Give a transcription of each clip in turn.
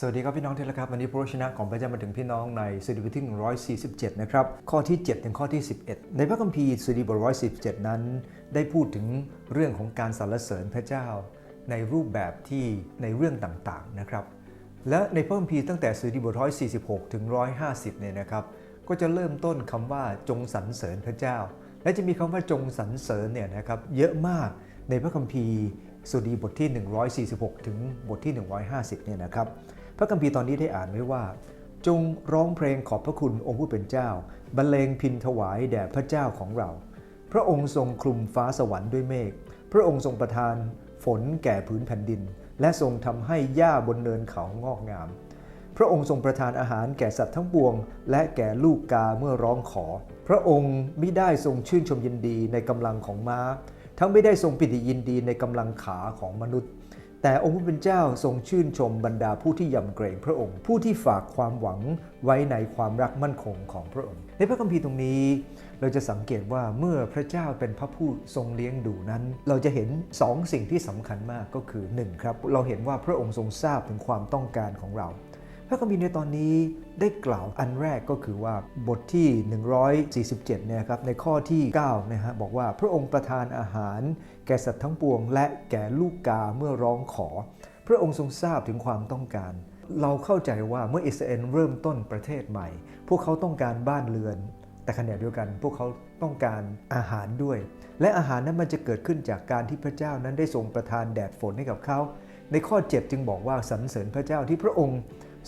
สวัสดีครับพี่น้องที่รักครับวันนี้พระวจนะของพระเจ้ามาถึงพี่น้องในสดุดีบทที่ 147 นะครับ ข้อที่ 7 ถึงข้อที่ 11 ในพระคัมภีร์สดุดีบท147 นั้น ได้พูดถึงเรื่องของการสรรเสริญพระเจ้า ในรูปแบบที่ในเรื่องต่างๆนะครับ และในพระคัมภีร์ตั้งแต่สดุดีบท146 ถึง 150 เนี่ยนะครับ ก็จะเริ่มต้นคำว่าจงสรรเสริญพระเจ้า และจะมีคำว่าจงสรรเสริญเนี่ยนะครับเยอะมากในพระคัมภีร์สดุดีบทที่ 146 ถึงบทที่ 150 เนี่ยนะครับ พระคัมภีร์ตอนนี้ได้อ่านไว้ว่า จงร้องเพลงขอบพระคุณองค์ผู้เป็นเจ้า บรรเลงพินถวายแด่พระเจ้าของเรา พระองค์ทรงคลุมฟ้าสวรรค์ด้วยเมฆ พระองค์ทรงประทานฝนแก่พื้นแผ่นดิน และทรงทำให้หญ้าบนเนินเขางอกงาม พระองค์ทรงประทานอาหารแก่สัตว์ทั้งปวง และแก่ลูกกาเมื่อร้องขอ พระองค์ไมิได้ทรงชื่นชมยินดีในกำลังของม้า ทั้งไม่ได้ทรงปิติยินดีในกำลังขาของมนุษย์ แต่องค์ผู้เป็นเจ้าทรงชื่นชมบรรดาผู้ที่ยำเกรงพระองค์ ผู้ที่ฝากความหวังไว้ในความรักมั่นคงของพระองค์ ในพระคัมภีร์ตรงนี้ เราจะสังเกตว่าเมื่อพระเจ้าเป็นพระผู้ทรงเลี้ยงดูนั้น เราจะเห็นสองสิ่งที่สำคัญมากก็คือหนึ่งครับเราเห็นว่าพระองค์ทรงทราบถึงความต้องการของเรา พระคัมภีร์ในตอนนี้ได้กล่าวอันแรกก็คือว่าบทที่ 147เนี่ยครับในข้อที่9นะฮะบอกว่าพระองค์ประทานอาหาร แก่สัตว์ทั้งปวง และแก่ลูกกาเมื่อร้องขอ พระองค์ทรงทราบถึงความต้องการ เราเข้าใจว่าเมื่ออิสราเอลเริ่มต้นประเทศใหม่ พวกเขาต้องการบ้านเรือน แต่ขณะเดียวกันพวกเขาต้องการอาหารด้วย และอาหารนั้นมันจะเกิดขึ้นจากการที่พระเจ้านั้นได้ทรงประทานแดดฝนให้กับเขาในข้อ 7 จึงบอกว่าสรรเสริญพระเจ้าที่พระองค์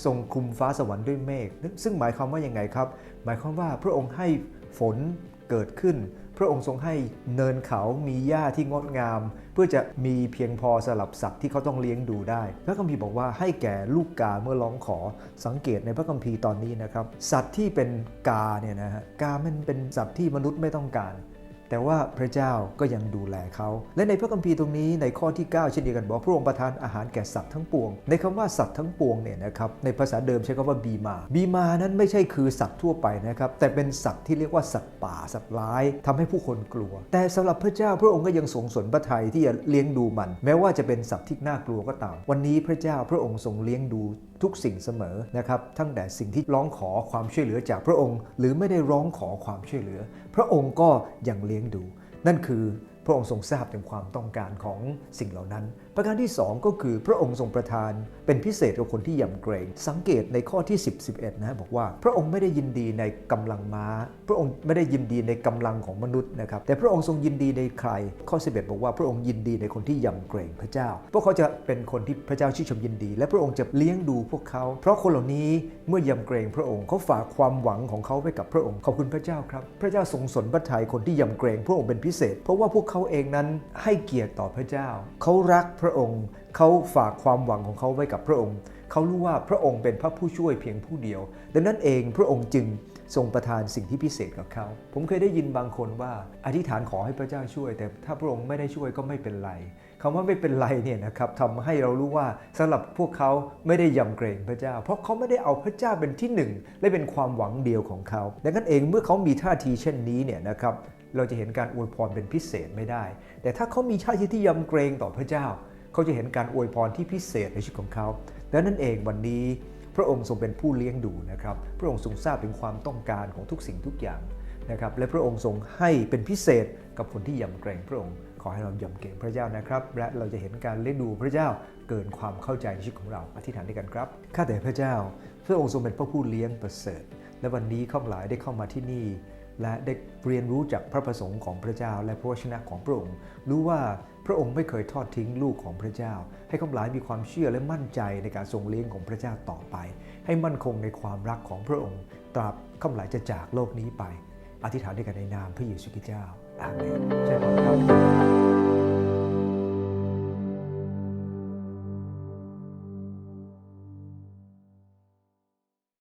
ทรงคลุมฟ้าสวรรค์ด้วยเมฆซึ่งหมายความว่าอย่างไงครับ หมายความว่าพระองค์ให้ฝนเกิดขึ้น พระองค์ทรงให้เนินเขามีหญ้าที่งดงาม เพื่อจะมีเพียงพอสำหรับสัตว์ที่เขาต้องเลี้ยงดูได้ พระคัมภีร์บอกว่าให้แก่ลูกกาเมื่อร้องขอสังเกตในพระคัมภีร์ตอนนี้นะครับ สัตว์ที่เป็นกาเนี่ยนะฮะกามันเป็นสัตว์ที่มนุษย์ไม่ต้องการ แต่ว่าพระเจ้าก็ยังดูแลเขา และในพระคัมภีร์ตรงนี้ในข้อที่ 9 เช่นเดียวกันบอกพระองค์ประทานอาหารแก่สัตว์ทั้งปวง ในคำว่าสัตว์ทั้งปวงเนี่ยนะครับในภาษาเดิมใช้คำว่าบีมา บีมานั้นไม่ใช่คือสัตว์ทั่วไปนะครับแต่เป็นสัตว์ที่เรียกว่าสัตว์ป่าสัตว์ร้ายทำให้ผู้คนกลัว แต่สำหรับพระเจ้าพระองค์ก็ยังทรงสนพระทัยที่จะเลี้ยงดูมัน แม้ว่าจะเป็นสัตว์ที่น่ากลัวก็ตาม วันนี้พระเจ้าพระองค์ทรงเลี้ยงดูทุกสิ่งเสมอนะครับทั้งแต่สิ่งที่ร้องขอความช่วยเหลือจากพระองค์ หรือไม่ได้ร้องขอความช่วยเหลือ พระองค์ก็ยังเลี้ยงดู นั่นคือพระองค์ทรงทราบถึงความต้องการของสิ่งเหล่านั้น ประการที่ 2 ก็คือพระองค์ทรงประทานเป็นพิเศษกับคนที่ยำเกรง สังเกตในข้อที่ 10 11 นะบอกว่า พระองค์ไม่ได้ยินดีในกำลังม้า พระองค์ไม่ได้ยินดีในกำลังของมนุษย์นะครับแต่พระองค์ทรงยินดีในใคร ข้อ 11 บอกว่าพระองค์ยินดีในคนที่ยำเกรงพระเจ้า พวกเขาจะเป็นคนที่พระเจ้าชื่นชมยินดี และพระองค์จะเลี้ยงดูพวกเขา เพราะคนเหล่านี้เมื่อยำเกรงพระองค์เขาฝากความหวังของเขาไว้กับพระองค์ขอบคุณพระเจ้าครับ พระเจ้าทรงสนพระทัยคนที่ยำเกรง พระองค์เป็นพิเศษ เพราะว่าพวกเขาเองนั้นให้เกียรติต่อพระเจ้า เขารักพระระองค์ เขาฝากความหวังของเขาไว้กับพระองค์ เขารู้ว่าพระองค์เป็นพระผู้ช่วยเพียงผู้เดียว ดังนั้นเองพระองค์จึงทรงประทานสิ่งที่พิเศษกับเขา ผมเคยได้ยินบางคนว่าอธิษฐานขอให้พระเจ้าช่วย แต่ถ้าพระองค์ไม่ได้ช่วยก็ไม่เป็นไรคำว่าไม่เป็นไรเนี่ยนะครับทำให้เรารู้ว่าสำหรับพวกเขาไม่ได้ยำเกรงพระเจ้า เพราะเขาไม่ได้เอาพระเจ้าเป็นที่หนึ่งและเป็นความหวังเดียวของเขาดังนั้นเองเมื่อเขามีท่าทีเช่นนี้เนี่ยนะครับเราจะเห็นการอวยพรเป็นพิเศษไม่ได้ แต่ถ้าเขามีท่าทีที่ยำเกรงต่อพระเจ้า เขาจะเห็นการอวยพรที่พิเศษในชีวิตของเขาดังนั้นเองวันนี้พระองค์ทรงเป็นผู้เลี้ยงดูนะครับ พระองค์ทรงทราบถึงความต้องการของทุกสิ่งทุกอย่างนะครับ และพระองค์ทรงให้เป็นพิเศษกับคนที่ยำเกรงพระองค์ ขอให้เรายำเกรงพระเจ้านะครับ และเราจะเห็นการเลี้ยงดูพระเจ้าเกินความเข้าใจในชีวิตของเรา อธิษฐานด้วยกันครับ ข้าแต่พระเจ้า พระองค์ทรงเป็นพระผู้เลี้ยงประเสริฐ และวันนี้ข้าพเจ้าได้เข้ามาที่นี่ และได้เรียนรู้จากพระประสงค์ของพระเจ้า และพระวชนะของพระองค์ รู้ว่าพระองค์ไม่เคยทอดทิ้งลูกของพระเจ้า ให้ข้าหลายมีความเชื่อและมั่นใจในการทรงเลี้ยงของพระเจ้าต่อไป ให้มั่นคงในความรักของพระองค์ ตราบข้าหลายจะจากโลกนี้ไป อธิษฐานด้วยกันในนามพระเยซูคริสต์เจ้าอาเมนใช่ไหมครับ